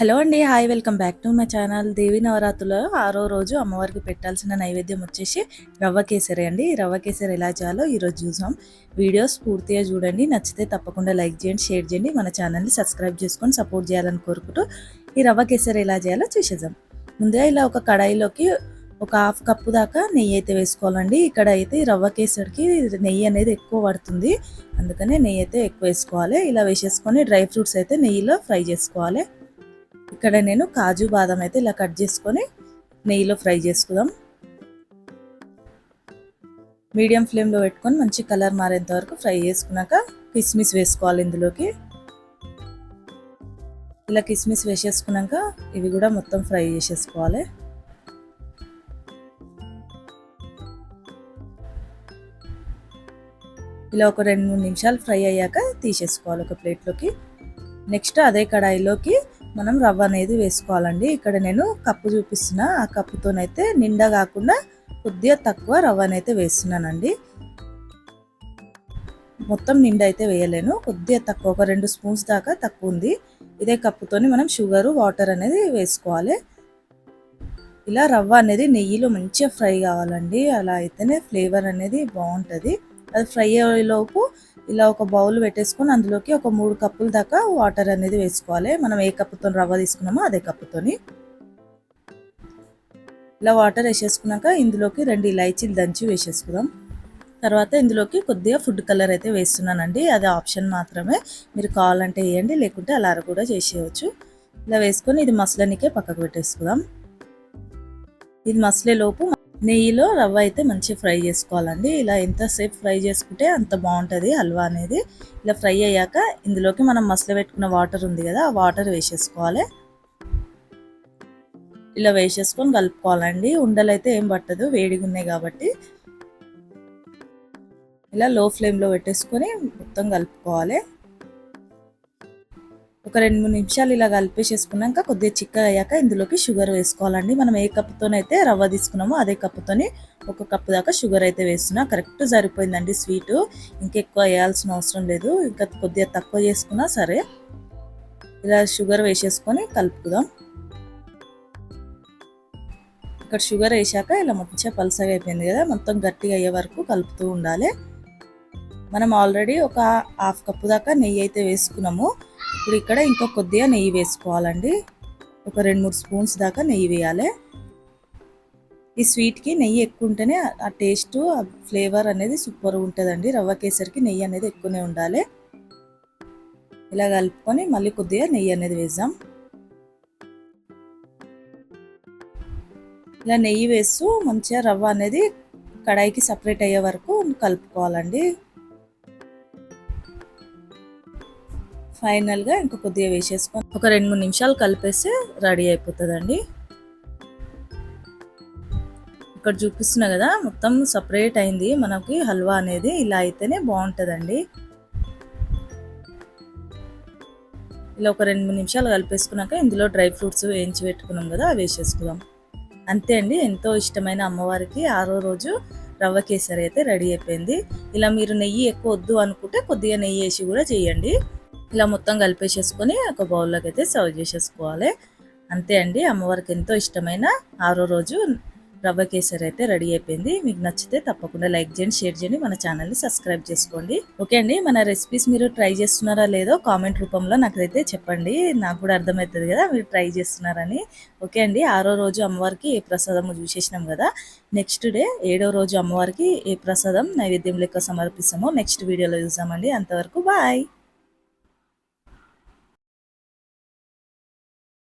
Hello అండి hi welcome back to my channel Devi నవరాత్రులో ఆరో రోజు అమ్మవారికి పెట్టాల్సిన నైవేద్యం వచ్చేసి రవ్వ కేసరి అండి. ఈ రవ్వ కేసరి ఎలా చేయాలో ఈరోజు చూసాం. వీడియోస్ పూర్తిగా చూడండి నచ్చితే తప్పకుండా లైక్ చేయండి షేర్ చేయండి మన ఛానల్ని సబ్స్క్రైబ్ చేసుకొని సపోర్ట్ చేయాలని కోరుకుంటూ ఈ రవ్వ కేసరి ఎలా చేయాలో చూసేద్దాం. ముందుగా ఇలా ఒక కడాయిలోకి ఒక హాఫ్ కప్పు దాకా నెయ్యి అయితే వేసుకోవాలండి. ఇక్కడ అయితే రవ్వ కేసరికి నెయ్యి అనేది ఎక్కువ పడుతుంది. అందుకనే నెయ్యి అయితే ఎక్కువ వేసుకోవాలి. ఇలా వేసేసుకొని డ్రై ఫ్రూట్స్ అయితే నెయ్యిలో ఫ్రై చేసుకోవాలి. ఇక్కడ నేను కాజు బాదం అయితే ఇలా కట్ చేసుకొని నెయ్యిలో ఫ్రై చేసుకుందాం. మీడియం ఫ్లేమ్లో పెట్టుకొని మంచి కలర్ మారేంత వరకు ఫ్రై చేసుకున్నాక కిస్మిస్ వేసుకోవాలి ఇందులోకి. ఇలా కిస్మిస్ వేసేసుకున్నాక ఇవి కూడా మొత్తం ఫ్రై చేసేసుకోవాలి. ఇలా ఒక రెండు మూడు నిమిషాలు ఫ్రై అయ్యాక తీసేసుకోవాలి ఒక ప్లేట్లోకి. నెక్స్ట్ అదే కడాయిలోకి మనం రవ్వ అనేది వేసుకోవాలండి. ఇక్కడ నేను కప్పు చూపిస్తున్న. ఆ కప్పుతోనైతే నిండా కాకుండా కొద్దిగా తక్కువ రవ్వ అయితే వేస్తున్నానండి. మొత్తం నిండా అయితే వేయలేను. కొద్దిగా తక్కువ ఒక రెండు స్పూన్స్ దాకా తక్కువ ఉంది. ఇదే కప్పుతోని మనం షుగర్ వాటర్ అనేది వేసుకోవాలి. ఇలా రవ్వ అనేది నెయ్యిలో మంచిగా ఫ్రై కావాలండి. అలా అయితేనే ఫ్లేవర్ అనేది బాగుంటుంది. అది ఫ్రై అయ్యేలోపు ఇలా ఒక బౌల్ పెట్టేసుకొని అందులోకి ఒక మూడు కప్పుల దాకా వాటర్ అనేది వేసుకోవాలి. మనం ఏ కప్పుతో రవ్వ తీసుకున్నామో అదే కప్పుతోని. ఇలా వాటర్ వేసేసుకున్నాక ఇందులోకి రెండు ఇలాచీలు దంచి వేసేసుకుందాం. తర్వాత ఇందులోకి కొద్దిగా ఫుడ్ కలర్ అయితే వేస్తున్నానండి. అది ఆప్షన్ మాత్రమే. మీరు కావాలంటే వేయండి లేకుంటే అలా కూడా చేసేయచ్చు ఇలా వేసుకొని ఇది మసలనికే పక్కకు పెట్టేసుకుందాం. ఇది మసలే లోపు నెయ్యిలో రవ్వ అయితే మంచిగా ఫ్రై చేసుకోవాలండి. ఇలా ఎంతసేపు ఫ్రై చేసుకుంటే అంత బాగుంటుంది హల్వా అనేది. ఇలా ఫ్రై అయ్యాక ఇందులోకి మనం మసలు పెట్టుకున్న వాటర్ ఉంది కదా ఆ వాటర్ వేసేసుకోవాలి. ఇలా వేసేసుకొని కలుపుకోవాలండి. ఉండలు అయితే ఏం పట్టదు వేడిగా ఉన్నాయి కాబట్టి. ఇలా లో ఫ్లేమ్లో పెట్టేసుకొని మొత్తం కలుపుకోవాలి. ఒక రెండు మూడు నిమిషాలు ఇలా కలిపేసేసుకున్నాక కొద్దిగా చిక్కగా అయ్యాక ఇందులోకి షుగర్ వేసుకోవాలండి. మనం ఏ కప్పుతోనైతే రవ్వ తీసుకున్నామో అదే కప్పుతోని ఒక కప్పు దాకా షుగర్ అయితే వేస్తున్నా. కరెక్ట్ సరిపోయిందండి స్వీట్. ఇంకెక్కువ వేయాల్సిన అవసరం లేదు. ఇంకా కొద్దిగా తక్కువ చేసుకున్నా సరే ఇలా షుగర్ వేసేసుకొని కలుపుకుందాం. ఇక్కడ షుగర్ వేసాక ఇలా మంచిగా పలసగా అయిపోయింది కదా. మొత్తం గట్టిగా అయ్యే వరకు కలుపుతూ ఉండాలి. మనం ఆల్రెడీ ఒక హాఫ్ కప్పు దాకా నెయ్యి అయితే వేసుకున్నాము. ఇప్పుడు ఇక్కడ ఇంకా కొద్దిగా నెయ్యి వేసుకోవాలండి. ఒక రెండు మూడు స్పూన్స్ దాకా నెయ్యి వేయాలి. ఈ స్వీట్కి నెయ్యి ఎక్కువ ఉంటేనే ఆ టేస్ట్ ఆ ఫ్లేవర్ అనేది సూపర్ ఉంటుందండి. రవ్వ కేసరికి నెయ్యి అనేది ఎక్కువనే ఉండాలి. ఇలా కలుపుకొని మళ్ళీ కొద్దిగా నెయ్యి అనేది వేద్దాం. ఇలా నెయ్యి వేస్తూ మంచిగా రవ్వ అనేది కడాయికి సపరేట్ అయ్యే వరకు కలుపుకోవాలండి. ఫైనల్గా ఇంకా కొద్దిగా వేసేసుకొని ఒక రెండు మూడు నిమిషాలు కలిపేస్తే రెడీ అయిపోతుందండి. ఇక్కడ చూపిస్తున్నా కదా మొత్తం సపరేట్ అయింది. మనకి హల్వా అనేది ఇలా అయితేనే బాగుంటుందండి. ఇలా ఒక రెండు మూడు నిమిషాలు కలిపేసుకున్నాక ఇందులో డ్రై ఫ్రూట్స్ వేయించి పెట్టుకున్నాం కదా అవి వేసేసుకుందాం. అంతే అండి ఎంతో ఇష్టమైన అమ్మవారికి ఆరో రోజు రవ్వ కేసరి అయితే రెడీ అయిపోయింది. ఇలా మీరు నెయ్యి ఎక్కువ వద్దు అనుకుంటే కొద్దిగా నెయ్యి వేసి కూడా చేయండి. ఇలా మొత్తం కలిపేసేసుకొని ఒక బౌల్లోకి అయితే సర్వ్ చేసేసుకోవాలి. అంతే అండి అమ్మవారికి ఎంతో ఇష్టమైన ఆరో రోజు రవ్వ కేసరి అయితే రెడీ అయిపోయింది. మీకు నచ్చితే తప్పకుండా లైక్ చేయండి షేర్ చేయండి మన ఛానల్ని సబ్స్క్రైబ్ చేసుకోండి. ఓకే అండి మన రెసిపీస్ మీరు ట్రై చేస్తున్నారా లేదో కామెంట్ రూపంలో నాకైతే చెప్పండి. నాకు కూడా అర్థమవుతుంది కదా మీరు ట్రై చేస్తున్నారని. ఓకే అండి ఆరో రోజు అమ్మవారికి ఏ ప్రసాదం చూసేసినాం కదా నెక్స్ట్ డే ఏడో రోజు అమ్మవారికి ఏ ప్రసాదం నైవేద్యం లెక్క సమర్పిస్తామో నెక్స్ట్ వీడియోలో చూసామండి అంతవరకు బాయ్.